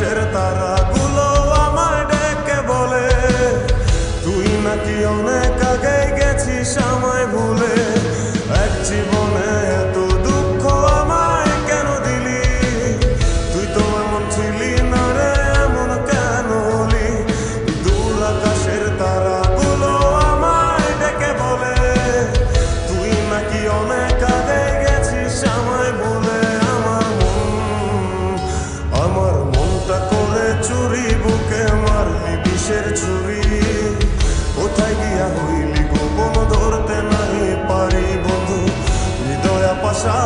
আকাশের তারা গুলো আমায় ডেকে বলে, তুই নাকি অনেক আগে গেছিস আমায় ভুলে, এক জীবন কিসের ছবি। কোথায় গিয়া হইলি গোপন ধরতে নাই পারি বন্ধু। হৃদয়া পাশা